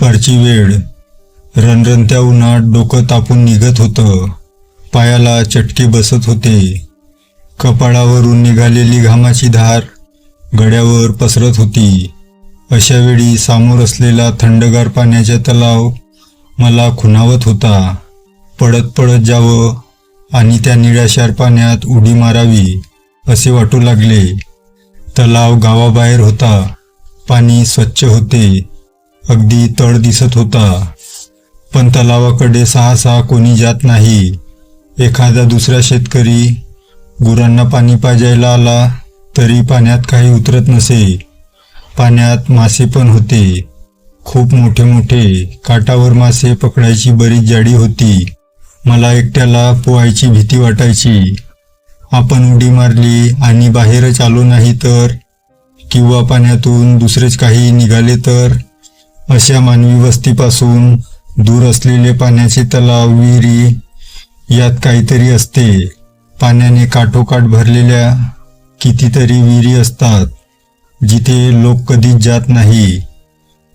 दुपारची वेळ. रणरणत्या उन्हात डोकं तापून निघत होतं. पायाला चटके बसत होते. कपाळावरून निघालेली घामाची धार गड्यावर पसरत होती. अशा वेळी सामोर असलेला थंडगार पाण्याचा तलाव मला खुणावत होता. पडत पडत जावं आणि त्या निळ्याशार पाण्यात उडी मारावी असे वाटू लागले. तलाव गावाबाहेर होता. पाणी स्वच्छ होते. अगदी तळ दिसत होता. पण तलावाकडे सहा सहा कोणी जात नाही. एखादा दुसरा शेतकरी गुरांना पाणी पाजायला आला तरी पाण्यात काही उतरत नसे. पाण्यात मासे पण होते. खूप मोठे मोठे काटावर मासे पकडायची बरीच जाडी होती. मला एकट्याला पोहायची भीती वाटायची. आपण उडी मारली आणि बाहेरच आलो नाही तर? किंवा पाण्यातून दुसरेच काही निघाले तर? अशा मानवी वस्तीपासून दूर असलेले पाण्याचे तलाव विहिरी यात काहीतरी असते. पाण्याने काठोकाठ भरलेल्या कितीतरी विहिरी असतात जिथे लोक कधीच जात नाही.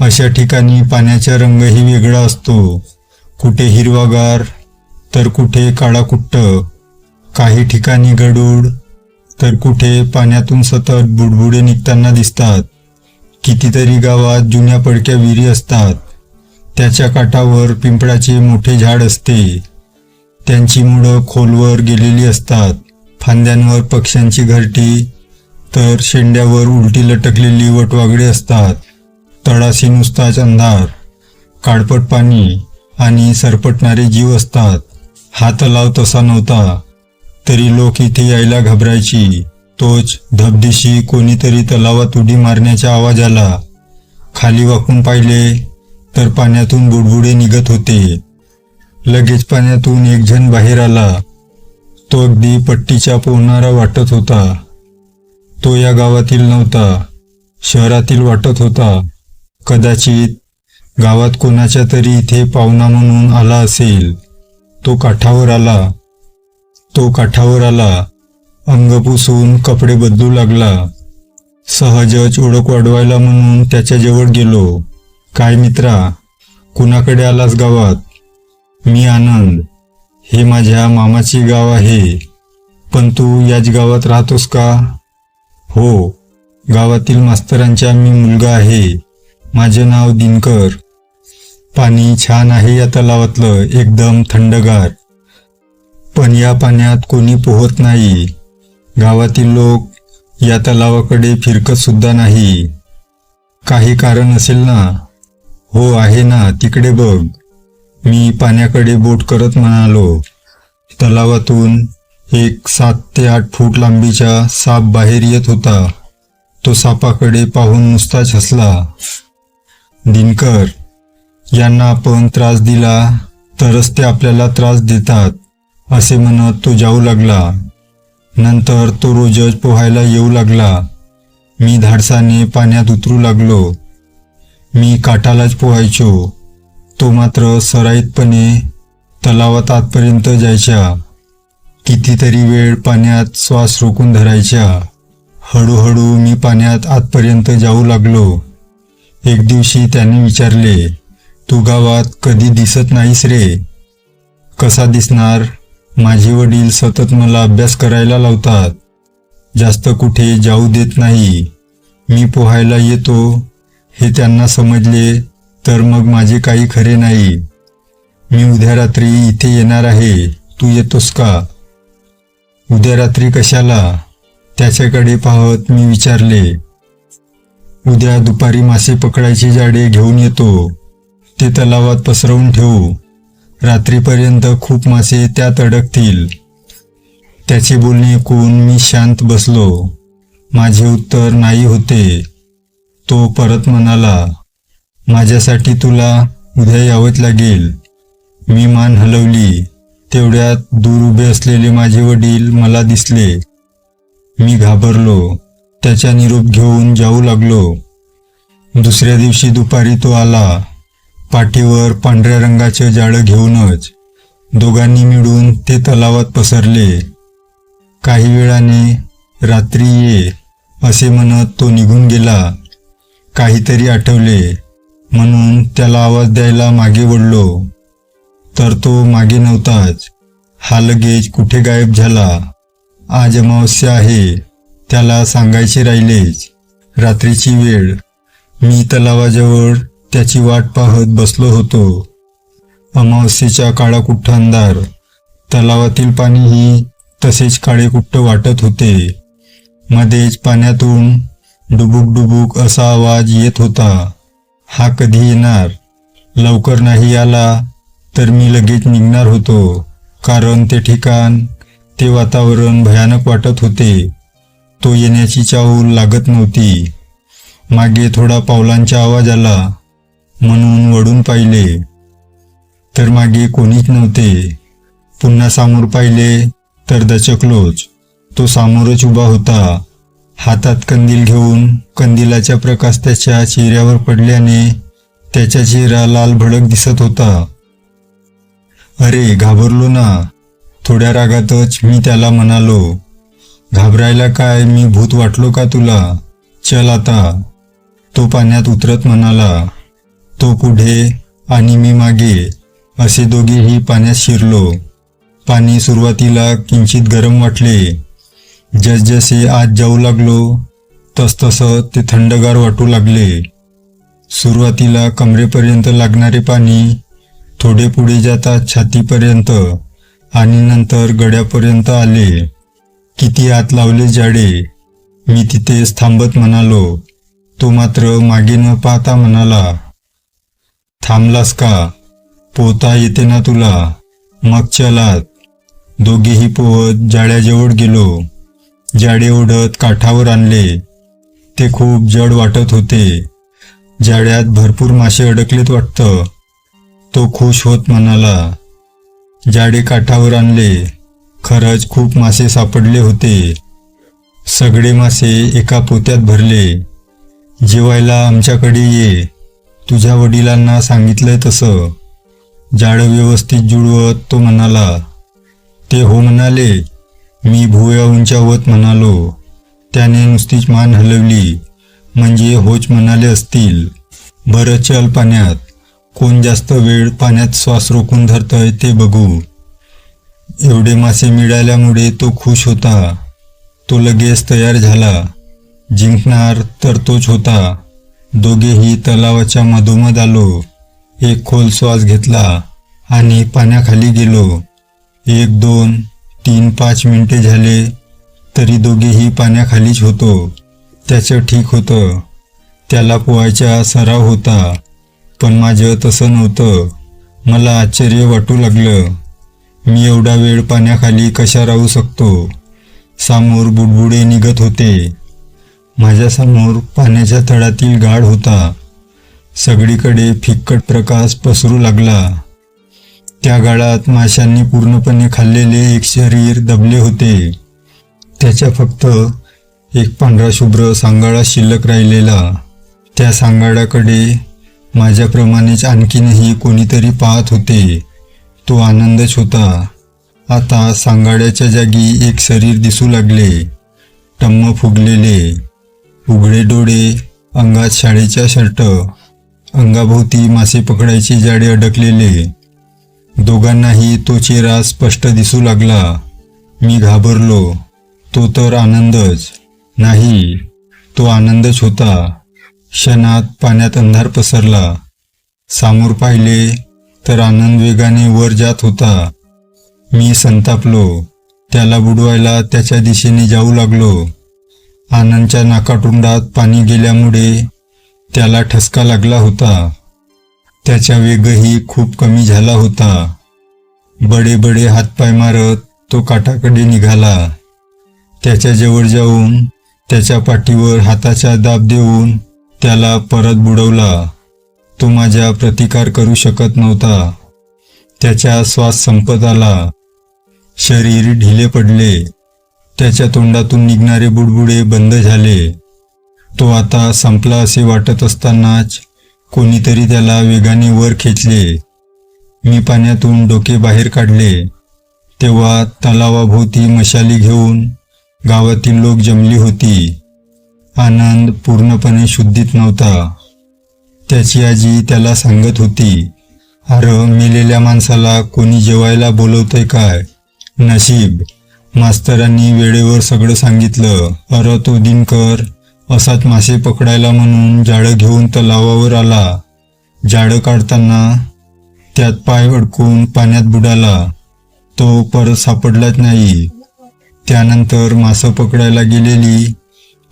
अशा ठिकाणी पाण्याचा रंगही वेगळा असतो. कुठे हिरवागार तर कुठे काळाकुट्ट. काही ठिकाणी गडूड तर कुठे पाण्यातून सतत बुडबुडे निघताना दिसतात. कितीतरी गावात जुन्या पडक्या विहिरी असतात. त्याच्या काठावर पिंपळाचे मोठे झाड असते. त्यांची मुळं खोलवर गेलेली असतात. फांद्यांवर पक्ष्यांची घरटी तर शेंड्यावर उलटी लटकलेली वटवागडे असतात. तळाशी नुसताच अंधार काळपट पाणी आणि सरपटणारे जीव असतात. हा तलाव तसा नव्हता. तरी लोक इथे यायला घाबरायची. तोच धबधशी कोणीतरी तलावात उडी मारण्याचा आवाज आला खाली वाकून पाहिले तर पाण्यातून बुडबुडे निघत होते. लगेच पाण्यातून एक जण बाहेर आला. तो अगदी पट्टीच्या पोहणारा वाटत होता. तो या गावातील नव्हता शहरातील वाटत होता. कदाचित गावात कोणाच्या तरी इथे पाहुणा म्हणून आला असेल. तो काठावर आला. तो काठावर आला. अंग पुसून कपडे बदलू लागला. सहजच ओळख वाढवायला म्हणून त्याच्याजवळ गेलो. काय मित्रा कुणाकडे आलास गावात? मी आनंद. हे माझ्या मामाचे गाव आहे. पण तू याच गावात राहतोस का? हो गावातील मास्तरांचा मी मुलगा आहे. माझे नाव दिनकर. पाणी छान आहे या तलावातलं एकदम थंडगार. पण या पाण्यात कोणी पोहत नाही. गावातील लोक या तलावाकडे फिरकत सुद्धा नाही. काही कारण असेल ना? हो आहे ना. तिकडे बघ. मी पाण्याकडे बोट करत म्हणालो. तलावातून एक सात ते आठ फूट लांबीचा साप बाहेर येत होता. तो सापाकडे पाहून नुसताच हसला. दिनकर यांना आपण त्रास दिला तरच ते आपल्याला त्रास देतात असे म्हणत तो जाऊ लागला. नंतर तो रोजच पोहायला येऊ लागला. मी धाडसाने पाण्यात उतरू लागलो. मी काठालाच पोहायचो. तो मात्र सराईतपणे तलावात आतपर्यंत जायच्या कितीतरी वेळ पाण्यात श्वास रोखून धरायच्या हळूहळू मी पाण्यात आतपर्यंत जाऊ लागलो. एक दिवशी त्याने विचारले तू गावात कधी दिसत नाहीस रे? कसा दिसणार? माझे वडील सतत मला अभ्यास करायला लावतात. जास्त कुठे जाऊ देत नाही. मी पोहायला येतो. हे त्यांना समजले तर मग माझे काही खरे नाही. मी उद्या रात्री इथे येणार आहे. तू येतोस का? उद्या रात्री कशाला? त्याच्याकडे पाहत मी विचारले. उद्या दुपारी मासे पकडायची जाडे घेऊन येतो. ते तलावात पसरवून ठेवू. रात्रीपर्यंत खूप मासे त्यात अडकतील. त्याचे बोलणे ऐकून मी शांत बसलो. माझे उत्तर नाही होते. तो परत म्हणाला माझ्यासाठी तुला उद्या यावंच लागेल. मी मान हलवली. तेवढ्यात दूर उभे असलेले माझे वडील मला दिसले. मी घाबरलो. त्याचा निरोप घेऊन जाऊ लागलो. दुसऱ्या दिवशी दुपारी तो आला. पाठीवर पांढऱ्या रंगाचे जाळं घेऊनच दोघांनी मिळून ते तलावात पसरले. काही वेळाने रात्री ये असे म्हणत तो निघून गेला. काहीतरी आठवले म्हणून त्याला आवाज द्यायला मागे वडलो तर तो मागे नव्हताच. हा लगेच कुठे गायब झाला? आज अमावस्या आहे त्याला सांगायचे राहिलेच. रात्रीची वेळ. मी तलावाजवळ त्याची वाट पाहत बसलो होतो. अमावस्येच्या काळाकुट्ट अंधार तलावातील पाणीही तसेच काळेकुट्ट वाटत होते. मध्येच पाण्यातून डुबुक डुबुक असा आवाज येत होता. हा कधी येणार? लवकर नाही आला तर मी लगेच निघणार होतो. कारण ते ठिकाण ते वातावरण भयानक वाटत होते. तो येण्याची चाहूल लागत नव्हती. मागे थोडा पावलांचा आवाज आला. म्हणून वळून पाहिले. तर मागे कोणीच नव्हते. पुन्हा सामोर पाहिले तर दचकलोच तो सामोरच उभा होता. हातात कंदील घेऊन कंदिलाच्या प्रकाश त्याच्या चेहऱ्यावर पडल्याने त्याचा चेहरा लाल भडक दिसत होता. अरे घाबरलो ना. थोड्या रागातच मी त्याला म्हणालो घाबरायला काय? मी भूत वाटलो का तुला? चल आता. तो पाण्यात उतरत म्हणाला तो पुढे आणि मी मागे असे दोघेही पाण्यात शिरलो. पाणी सुरुवातीला किंचित गरम वाटले. जसजसे आत जाऊ लागलो तसतसं ते थंडगार वाटू लागले. सुरुवातीला कमरेपर्यंत लागणारे पाणी थोडे पुढे जातात छातीपर्यंत आणि नंतर गड्यापर्यंत आले. किती आत लावले जाडे मी तिथेच थांबत म्हणालो. तो मात्र मागे न पाहता म्हणाला थांबलास का? पोहता येते ना तुला. मग चलात दोघेही पोहत जाळ्याजवळ गेलो. जाडे ओढत काठावर आणले. ते खूप जड वाटत होते. जाळ्यात भरपूर मासे अडकलेत वाटतं. तो खुश होत म्हणाला जाडे काठावर आणले. खरंच खूप मासे सापडले होते. सगळे मासे एका पोत्यात भरले. जेवायला आमच्याकडे ये. तुझ्या वडिलांना सांगितलंय तसं. जाळं व्यवस्थित जुळवत तो म्हणाला ते हो म्हणाले मी भुया उंचावत म्हणालो. त्याने नुसतीच मान हलवली म्हणजे होच म्हणाले असतील. बरं चल पाण्यात कोण जास्त वेळ पाण्यात श्वास रोखून धरतंय ते बघू. एवढे मासे मिळाल्यामुळे तो खुश होता. तो लगेच तयार झाला. जिंकणार तर तोच होता. दोघेही तलावाच्या मधोमध आलो. एक खोल श्वास घेतला आणि पाण्याखाली गेलो. एक दोन तीन पाच मिनिटे झाले तरी दोघेही पाण्याखालीच होतो. त्याचं ठीक होतं. त्याला पोहायचा सराव होता पण माझं तसं नव्हतं. मला आश्चर्य वाटू लागलं. मी एवढा वेळ पाण्याखाली कशा राहू शकतो? समोर बुडबुडे निघत होते. माझ्यासमोर पाण्याच्या तळातील गाढ होता. सगळीकडे फिक्कट प्रकाश पसरू लागला. त्या गाळात माशांनी पूर्णपणे खाल्लेले एक शरीर दबले होते. त्याच्या फक्त एक पांढरा शुभ्र सांगाडा शिल्लक राहिलेला. त्या सांगाड्याकडे माझ्याप्रमाणेच आणखीनही कोणीतरी पाहत होते. तो आनंदच होता. आता सांगाड्याच्या जागी एक शरीर दिसू लागले. टम्म फुगलेले. उघडे डोळे अंगात शाळेचा शर्ट अंगाभोवती मासे पकडायचे जाडे अडकलेले. दोघांनाही तो चेहरा स्पष्ट दिसू लागला. मी घाबरलो. तो तर आनंदच. नाही तो आनंदच होता. क्षणात पाण्यात अंधार पसरला. सामोर पाहिले तर आनंद वेगाने वर जात होता. मी संतापलो. त्याला बुडवायला त्याच्या दिशेने जाऊ लागलो. आनंदच्या नाकाटोंडात पाणी गेल्यामुळे त्याला ठसका लागला होता. त्याचा वेगही खूप कमी झाला होता. बडे बडे हातपाय मारत तो काठाकडे निघाला. त्याच्याजवळ जाऊन त्याच्या पाठीवर हाताचा दाब देऊन त्याला परत बुडवला. तो माझ्या प्रतिकार करू शकत नव्हता. त्याचा श्वास संपत आला. शरीर ढिले पडले. त्याच्या तोंडातून निघणारे बुडबुडे बंद झाले. तो आता संपला असे वाटत असतानाच कोणीतरी त्याला वेगाने वर खेचले. मी पाण्यातून डोके बाहेर काढले. तेव्हा तलावाभोवती मशाली घेऊन गावातील लोक जमली होती. आनंद पूर्णपणे शुद्धीत नव्हता. त्याची आजी त्याला सांगत होती अर मेलेल्या माणसाला कोणी जेवायला बोलवतंय काय? नशीब मास्तरांनी वेळेवर सगळं सांगितलं. अरे तो दिनकर असाच मासे पकडायला म्हणून जाळं घेऊन तलावावर आला. जाळं काढताना त्यात पाय अडकून पाण्यात बुडाला. तो परत सापडलाच नाही. त्यानंतर मासं पकडायला गेलेली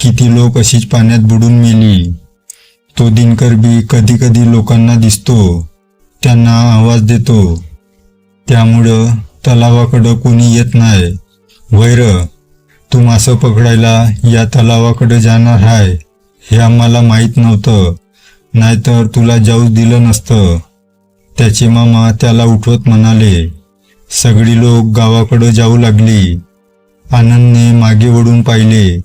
किती लोक अशीच पाण्यात बुडून मेली. तो दिनकर बी कधी कधी लोकांना दिसतो. त्यांना आवाज देतो. त्यामुळं तलावाकडं कोणी येत नाही. वैर तू मासं पकडायला या तलावाकडे जाणार आहे हे आम्हाला माहीत नव्हतं. नाहीतर तुला जाऊच दिलं नसतं. त्याचे मामा त्याला उठवत म्हणाले सगळी लोक गावाकडं जाऊ लागली. आनंदने मागे वळून पाहिले.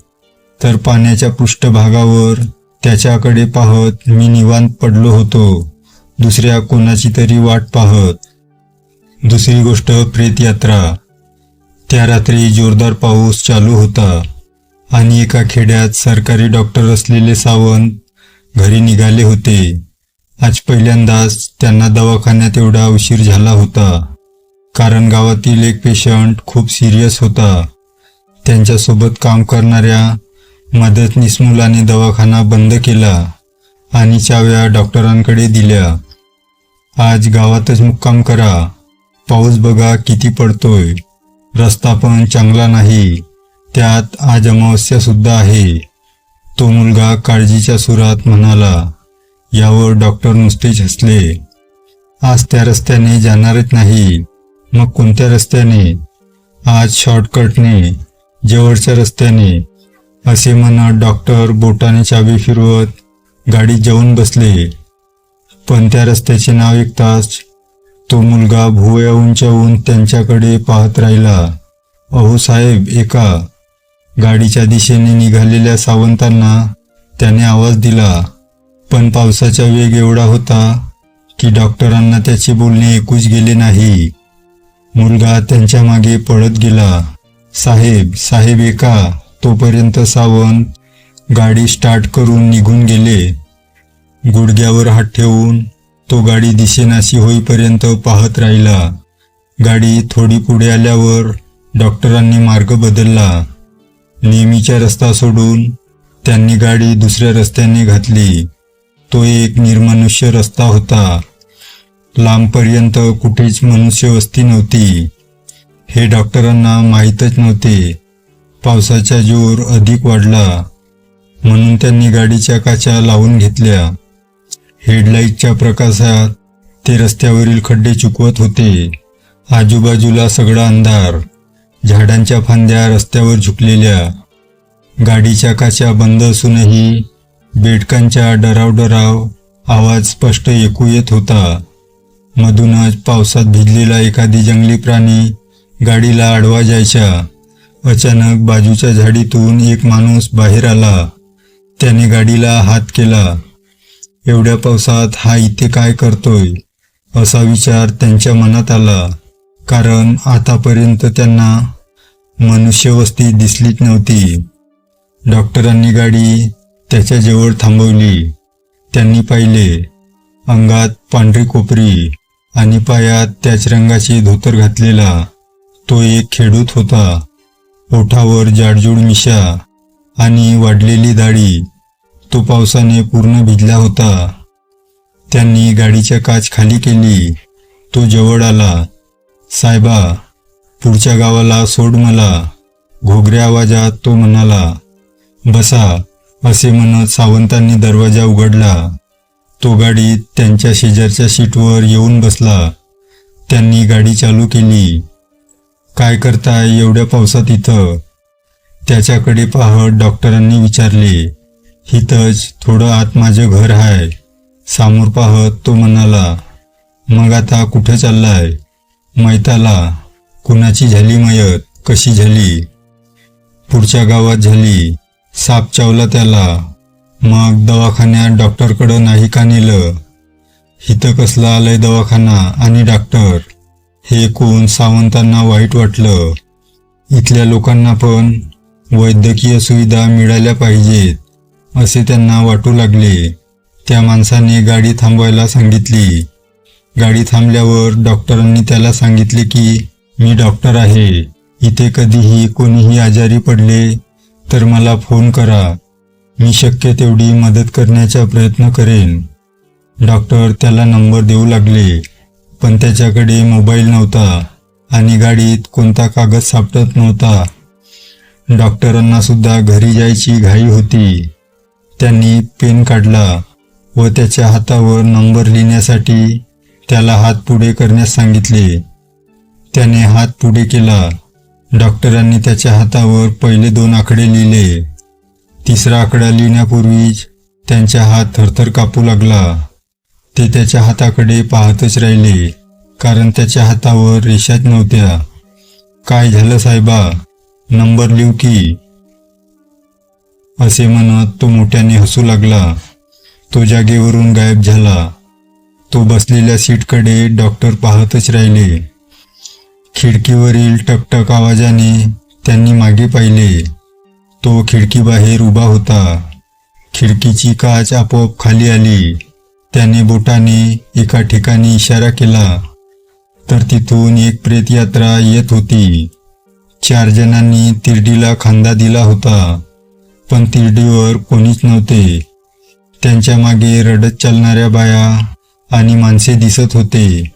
तर पाण्याच्या पृष्ठभागावर त्याच्याकडे पाहत मी निवांत पडलो होतो. दुसऱ्या कोणाची तरी वाट पाहत. दुसरी गोष्ट प्रेतयात्रा. त्या रात्री जोरदार पाऊस चालू होता आणि एका खेड्यात सरकारी डॉक्टर असलेले सावंत घरी निघाले होते. आज पहिल्यांदाच त्यांना दवाखान्यात एवढा उशीर झाला होता. कारण गावातील एक पेशंट खूप सिरियस होता. त्यांच्यासोबत काम करणाऱ्या मदतनीस मुलाने दवाखाना बंद केला आणि चाव्या डॉक्टरांकडे दिल्या. आज गावातच मुक्काम करा. पाऊस बघा किती पडतोय. रस्ता पण चांगला नाही. त्यात आज अमावस्या सुद्धा आहे. तो मुलगा काळजीच्या सुरात म्हणाला यावर डॉक्टर नुसतेच हसले. आज त्या रस्त्याने जाणारच नाही. मग कोणत्या रस्त्याने? आज शॉर्टकटने जवळच्या रस्त्याने. असे म्हणत डॉक्टर बोटाने चावी फिरवत गाडीत जाऊन बसले. पण त्या रस्त्याचे नाव ऐकताच तो मुलगा भुवया उंचावून त्यांच्याकडे पाहत राहिला. अहो साहेब एका गाडीच्या दिशेने निघालेल्या सावंतांना त्याने आवाज दिला. पण पावसाचा वेग एवढा होता की डॉक्टरांना त्याचे बोलणे ऐकूच गेले नाही. मुलगा त्यांच्या मागे पळत गेला. साहेब साहेब एका तोपर्यंत सावंत गाडी स्टार्ट करून निघून गेले. गुडघ्यावर हात ठेवून तो गाडी दिसेनाशी होईपर्यंत पाहत राहिला. गाडी थोडी पुढे आल्यावर डॉक्टरांनी मार्ग बदलला. नेहमीचा रस्ता सोडून त्यांनी गाडी दुसऱ्या रस्त्याने घातली. तो एक निर्मनुष्य रस्ता होता. लांबपर्यंत कुठेच मनुष्यवस्ती नव्हती. हे डॉक्टरांना माहीतच नव्हते. पावसाचा जोर अधिक वाढला. म्हणून त्यांनी गाडीच्या काचा लावून घेतल्या. हेडलाईटच्या प्रकाशात ते रस्त्यावरील खड्डे चुकवत होते. आजूबाजूला सगळा अंधार झाडांच्या फांद्या रस्त्यावर झुकलेल्या गाडीच्या काचा बंद असूनही बेडकांच्या डराव डराव आवाज स्पष्ट ऐकू येत होता. मधूनच पावसात भिजलेला एखादी जंगली प्राणी गाडीला आडवा जायच्या अचानक बाजूच्या झाडीतून एक माणूस बाहेर आला. त्याने गाडीला हात केला. एवढ्या पावसात हा इथे काय करतोय? असा विचार त्यांच्या मनात आला. कारण आतापर्यंत त्यांना मनुष्यवस्ती दिसलीच नव्हती. डॉक्टरांनी गाडी त्याच्याजवळ थांबवली. त्यांनी पाहिले अंगात पांढरी कोपरी आणि पायात त्याच रंगाची धोतर घातलेला तो एक खेडूत होता. ओठावर जाडजूड मिशा आणि वाढलेली दाढी तो पावसाने पूर्ण भिजला होता. त्यांनी गाडीच्या काच खाली केली. तो जवळ आला. साहेबा पुढच्या गावाला सोड मला घोगऱ्या आवाजात तो म्हणाला. बसा असे म्हणत सावंतांनी दरवाजा उघडला. तो गाडीत त्यांच्या शेजारच्या सीटवर येऊन बसला. त्यांनी गाडी चालू केली. काय करताय एवढ्या पावसात इथं? त्याच्याकडे पाहत डॉक्टरांनी विचारले. हिथंच थोडं आत माझं घर आहे सामोर पाहत तो म्हणाला मग आता कुठं चाललाय? मैताला कुणाची झाली मयत? कशी झाली? पुढच्या गावात झाली. साप चावला त्याला. मग दवाखान्यात डॉक्टरकडं नाही का नेलं? हिथं कसला आलंय दवाखाना आणि डॉक्टर? हे कोण सावंतांना वाईट वाटलं? इथल्या लोकांना पण वैद्यकीय सुविधा मिळाल्या पाहिजेत. असे त्यांना वाटू लागले. त्या माणसाने गाडी थांबवायला सांगितली. गाडी थांबल्यावर डॉक्टरांनी त्याला सांगितले की मी डॉक्टर आहे. इथे कधीही कोणीही आजारी पडले तर मला फोन करा. मी शक्य तेवढी मदत करण्याचा प्रयत्न करेन. डॉक्टर त्याला नंबर देऊ लागले पण त्याच्याकडे मोबाईल नव्हता आणि गाडीत कोणता कागद सापडत नव्हता. डॉक्टरांना सुद्धा घरी जायची घाई होती. त्यांनी पेन काढला व त्याच्या हातावर नंबर लिहिण्यासाठी त्याला हात पुढे करण्यास सांगितले. त्याने हात पुढे केला. डॉक्टरांनी त्याच्या हातावर पहिले दोन आकडे लिहिले. तिसरा आकडा लिहिण्यापूर्वीच त्यांचा हात थरथर कापू लागला. ते त्याच्या हाताकडे पाहतच राहिले कारण त्याच्या हातावर रेषाच नव्हत्या. काय झालं साहेबा? नंबर लिहू की. असे म्हणत तो मोठ्याने हसू लागला. तो जागेवरून गायब झाला. तो बसलेल्या सीटकडे डॉक्टर पाहतच राहिले. खिडकीवरील टकटक आवाजाने त्यांनी मागे पाहिले. तो खिडकीबाहेर उभा होता. खिडकीची काच आपोआप खाली आली. त्याने बोटाने एका ठिकाणी इशारा केला. तर तिथून एक प्रेतयात्रा येत होती. चार जणांनी तिरडीला खांदा दिला होता. पण तिरडीवर कोणीच नव्हते. त्यांच्या मागे रडत चालणाऱ्या बाया आणि माणसे दिसत होते.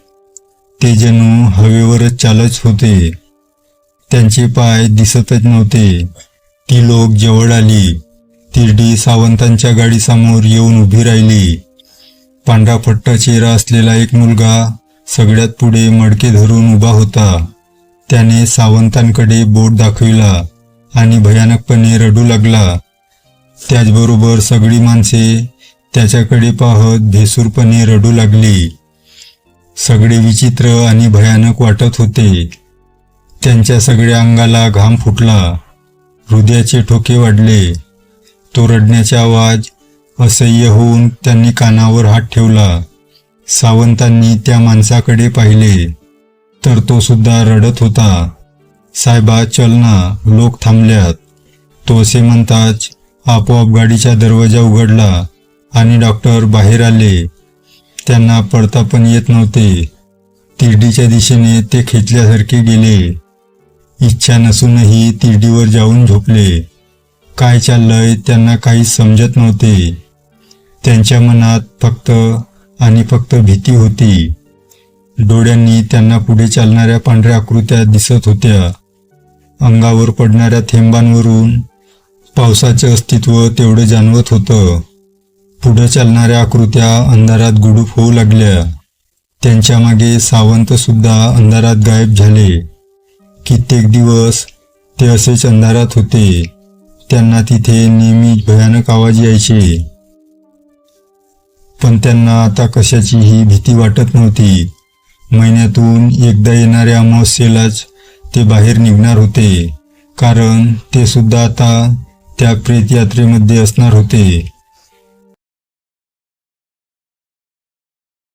ते जणू हवेवरच चालत होते. त्यांचे पाय दिसतच नव्हते. ती लोक जवळ आली. तिरडी सावंतांच्या गाडीसमोर येऊन उभी राहिली. पांढरा फट्टा चेहरा असलेला एक मुलगा सगळ्यात पुढे मडके धरून उभा होता. त्याने सावंतांकडे बोट दाखविला आणि भयानकपणे रडू लागला. त्याचबरोबर सगळी माणसे त्याच्याकडे पाहत भेसूरपणे रडू लागली. सगळे विचित्र आणि भयानक वाटत होते. त्यांच्या सगळ्या अंगाला घाम फुटला. हृदयाचे ठोके वाढले. तो रडण्याचा आवाज असह्य होऊन त्यांनी कानावर हात ठेवला. सावंतांनी त्या माणसाकडे पाहिले. तर तो सुद्धा रडत होता. साहेबा चल ना लोक थांबल्यात. तो असे म्हणताच आपोआप गाडीचा दरवाजा उघडला आणि डॉक्टर बाहेर आले. त्यांना पडता पण येत नव्हते. तिरडीच्या दिशेने ते खेचल्यासारखे गेले. इच्छा नसूनही तिरडीवर जाऊन झोपले. काय चाललंय त्यांना काहीच समजत नव्हते. त्यांच्या मनात फक्त आणि फक्त भीती होती. डोळ्यांनी त्यांना पुढे चालणाऱ्या पांढऱ्या आकृत्या दिसत होत्या. अंगावर पडणाऱ्या थेंबांवरून पावसाचं अस्तित्व तेवढं जाणवत होतं. पुढं चालणाऱ्या आकृत्या अंधारात गुडूप होऊ लागल्या. त्यांच्या मागे अंधारात गायब झाले. कित्येक दिवस ते असेच अंधारात होते. त्यांना तिथे नेहमी भयानक आवाज यायचे. पण त्यांना आता कशाचीही भीती वाटत नव्हती. महिन्यातून एकदा येणाऱ्या अमावस्येलाच ते बाहेर निघणार होते. कारण ते सुद्धा आता त्या प्रेतयात्रेमध्ये असणार होते.